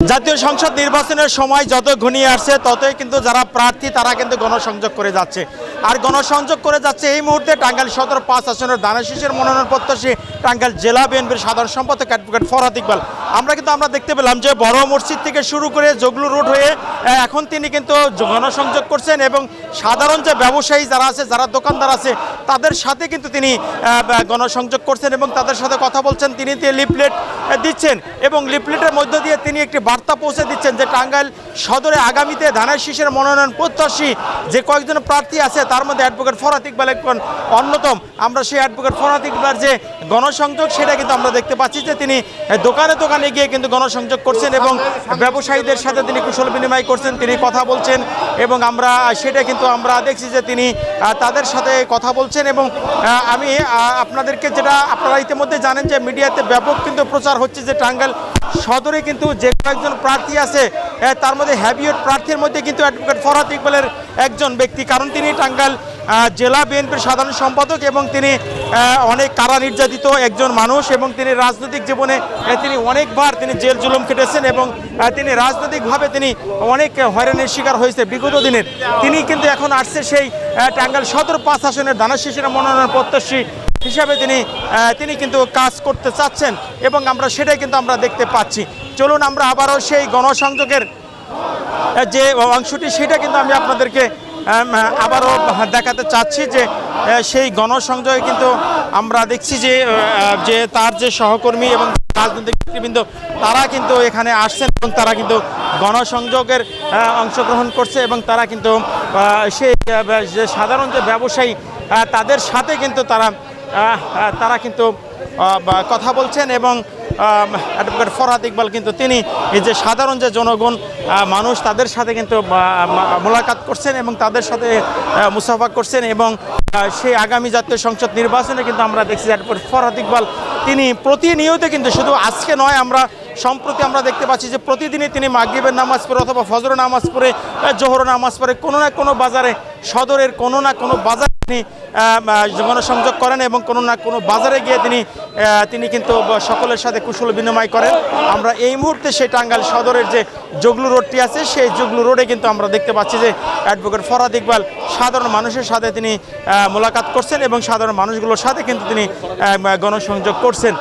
জাতীয় সংসদ নির্বাচনের সময় যত ঘনিয়ে আসছে, ততই কিন্তু যারা প্রার্থী, তারা কিন্তু গণসংযোগ করে যাচ্ছে। আর গণসংযোগ করে যাচ্ছে এই মুহূর্তে টাঙ্গাইল সদর পাঁচ আসনের দানাশিসের মনোনয়ন প্রত্যাশী টাঙ্গাইল জেলা বিএনপির সাধারণ সম্পাদক অ্যাডভোকেট ফরহাদ ইকবাল। আমরা কিন্তু আমরা দেখতে পেলাম যে বড় মসজিদ থেকে শুরু করে জগলু রোড হয়ে এখন তিনি কিন্তু গণসংযোগ করছেন এবং সাধারণ যে ব্যবসায়ী যারা আছে, যারা দোকানদার আছে, তাদের সাথে কিন্তু তিনি গণসংযোগ করছেন এবং তাদের সাথে কথা বলছেন। তিনি লিফলেট দিচ্ছেন এবং লিফলেটের মধ্য দিয়ে তিনি একটি বার্তা পৌঁছে দিচ্ছেন যে টাঙ্গাইল সদরে আগামীতে ধানের শীষের মনোনয়ন প্রত্যাশী যে কয়েকজন প্রার্থী আছে তার মধ্যে অ্যাডভোকেট ফরাত ইকবাল একজন অন্যতম। আমরা সেই অ্যাডভোকেট ফরাত ইকবাল যে গণসংযোগ, সেটা কিন্তু আমরা দেখতে পাচ্ছি যে তিনি দোকানে দোকানে গিয়ে কিন্তু গণসংযোগ করছেন এবং ব্যবসায়ীদের সাথে তিনি কুশল বিনিময় করছেন, তিনি কথা বলছেন এবং আমরা, সেটা কিন্তু আমরা দেখছি যে তিনি তাদের সাথে কথা বলছেন এবং আমি আপনাদেরকে যেটা, আপনারা ইতিমধ্যে জানেন যে মিডিয়াতে ব্যাপক কিন্তু প্রচার হচ্ছে যে টাঙ্গাইল সদরে কিন্তু যে কয়েকজন প্রার্থী আছে তার মধ্যে হ্যাবিয়ট প্রার্থীর মধ্যে কিন্তু অ্যাডভোকেট ফরহাদ ইকবালের একজন ব্যক্তি। কারণ তিনি টাঙ্গাইল জেলা বিএনপির সাধারণ সম্পাদক এবং তিনি অনেক কারা নির্যাতিত একজন মানুষ এবং তিনি রাজনৈতিক জীবনে তিনি অনেকবার তিনি জেল জুলুম খেটেছেন এবং তিনি রাজনৈতিকভাবে তিনি অনেক হয়রানির শিকার হয়েছে বিগত দিনের। তিনি কিন্তু এখন আসছে সেই টাঙ্গাইল সদর পাঁচ আসনের দানাশিসের মনোনয়ন প্রত্যাশী হিসাবে তিনি তিনি কিন্তু কাজ করতে চাচ্ছেন এবং আমরা সেটাই কিন্তু আমরা দেখতে পাচ্ছি। চলুন আমরা আবারও সেই গণসংযোগের যে অংশটি সেটা কিন্তু আমি আপনাদেরকে আবারও দেখাতে চাচ্ছি যে সেই গণসংযোগে কিন্তু আমরা দেখছি যে যে তার যে সহকর্মী এবং রাজনৈতিক নেতৃবৃন্দ, তারা কিন্তু এখানে আসছেন এবং তারা কিন্তু গণসংযোগের অংশগ্রহণ করছে এবং তারা কিন্তু সেই যে সাধারণ যে ব্যবসায়ী তাদের সাথে কিন্তু তারা তারা কিন্তু কথা বলছেন এবং অ্যাডভোকেট ফরহাদ ইকবাল কিন্তু তিনি যে সাধারণ যে জনগণ মানুষ, তাদের সাথে কিন্তু মোলাকাত করছেন এবং তাদের সাথে মুসাফা করছেন এবং সেই আগামী জাতীয় সংসদ নির্বাচনে কিন্তু আমরা দেখছি অ্যাডভোকেট ফরহাদ ইকবাল, তিনি প্রতিনিয়ত কিন্তু শুধু আজকে নয়, আমরা সম্প্রতি আমরা দেখতে পাচ্ছি যে প্রতিদিনই তিনি মাগরিবের নামাজ পড়ে অথবা ফজর নামাজ পড়ে জোহর নামাজ পড়ে, কোনো না কোনো বাজারে, সদরের কোনো না কোনো বাজারে তিনি গণসংযোগ করেন এবং কোনো না কোনো বাজারে গিয়ে তিনি তিনি কিন্তু সকলের সাথে কুশল বিনিময় করেন। আমরা এই মুহূর্তে সেই টাঙ্গাইল সদরের যে জগলু রোডটি আছে, সেই জগলু রোডে কিন্তু আমরা দেখতে পাচ্ছি যে অ্যাডভোকেট ফরাদ ইকবাল সাধারণ মানুষের সাথে তিনি মোলাকাত করছেন এবং সাধারণ মানুষগুলোর সাথে কিন্তু তিনি গণসংযোগ করছেন।